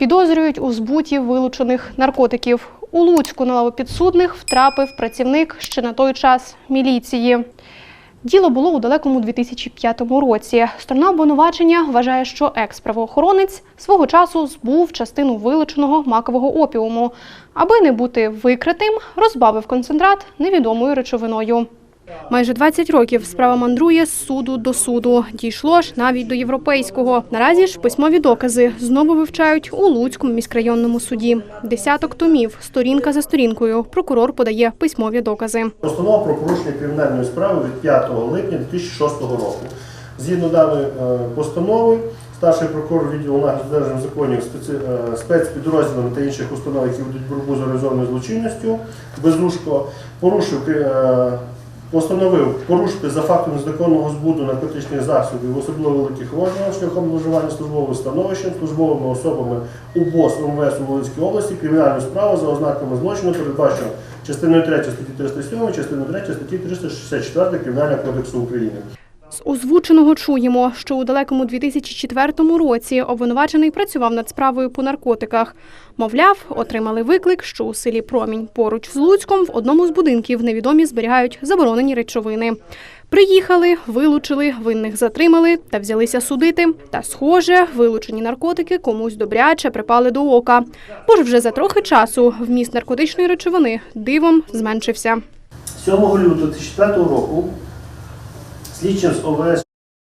Підозрюють у збуті вилучених наркотиків. У Луцьку на лаву підсудних втрапив працівник ще на той час міліції. Діло було у далекому 2005 році. Сторона обвинувачення вважає, що екс-правоохоронець свого часу збув частину вилученого макового опіуму. Аби не бути викритим, розбавив концентрат невідомою речовиною. Майже 20 років справа мандрує з суду до суду. Дійшло ж навіть до європейського. Наразі ж письмові докази знову вивчають у Луцькому міськрайонному суді. Десяток томів, сторінка за сторінкою. Прокурор подає письмові докази. Постанова про порушення кримінальної справи від 5 липня 2006 року. Згідно даної е, постанови, старший прокурор відділу нагляду за законів е, спецпідрозділами та інших установ, які ведуть боротьбу з організованою злочинністю, Безушко порушив е, постановив порушити за фактом незаконного збуту наркотичних засобів особливо великих розмірах шляхом зловживання службовим становищем, службовими особами УБОС МВС у Волинській області кримінальну справу за ознаками злочину передбачено частиною 3 статті 307, частиною 3 статті 364 Кримінального кодексу України. З озвученого чуємо, що у далекому 2004 році обвинувачений працював над справою по наркотиках. Мовляв, отримали виклик, що у селі Промінь поруч з Луцьком в одному з будинків невідомі зберігають заборонені речовини. Приїхали, вилучили, винних затримали та взялися судити. Та, схоже, вилучені наркотики комусь добряче припали до ока. Бо ж вже за трохи часу вміст наркотичної речовини дивом зменшився. 7 лютого 2005 року слідчим з ОВС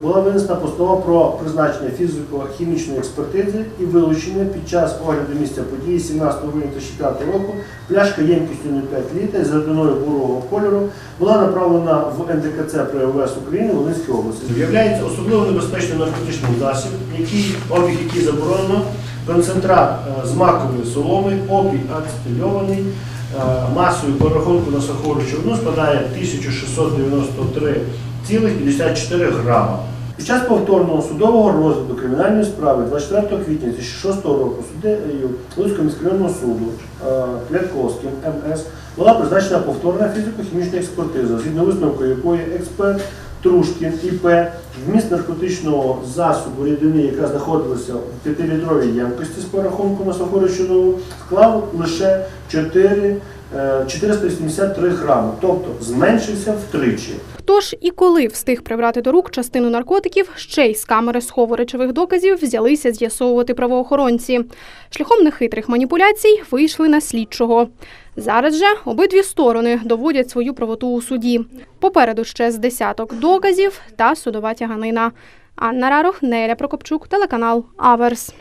була винесена постанова про призначення фізико-хімічної експертизи і вилучення під час огляду місця події 17 грудня 2005 року пляшка ємкістю 0,5 літа з рідиною бурого кольору була направлена в НДКЦ при ОВС України в Волинській області. Являється особливо небезпечним наркотичним засіб, який обіг який заборонено, концентрат е, з макової соломи, опій ацетильований, е, масою по рахунку на суху речовину складає 1693,54 грама. Під час повторного судового розгляду кримінальної справи 24 квітня 2006 року суддею Луцького міськрайонного суду е, Клятковським МС була призначена повторна фізико-хімічна експертиза, згідно висновку якої експерт Трушкін ІП вміст наркотичного засобу рідини, яка знаходилася в 5-літровій ємкості з порахунку на суху речовину, склав лише 4, е, 483 грами, тобто зменшився втричі. Хто ж і коли встиг прибрати до рук частину наркотиків, ще й з камери схову речових доказів взялися з'ясовувати правоохоронці. Шляхом нехитрих маніпуляцій вийшли на слідчого. Зараз же обидві сторони доводять свою правоту у суді. Попереду ще з десяток доказів та судова тяганина. Анна Рарох, Неля Прокопчук, телеканал Аверс.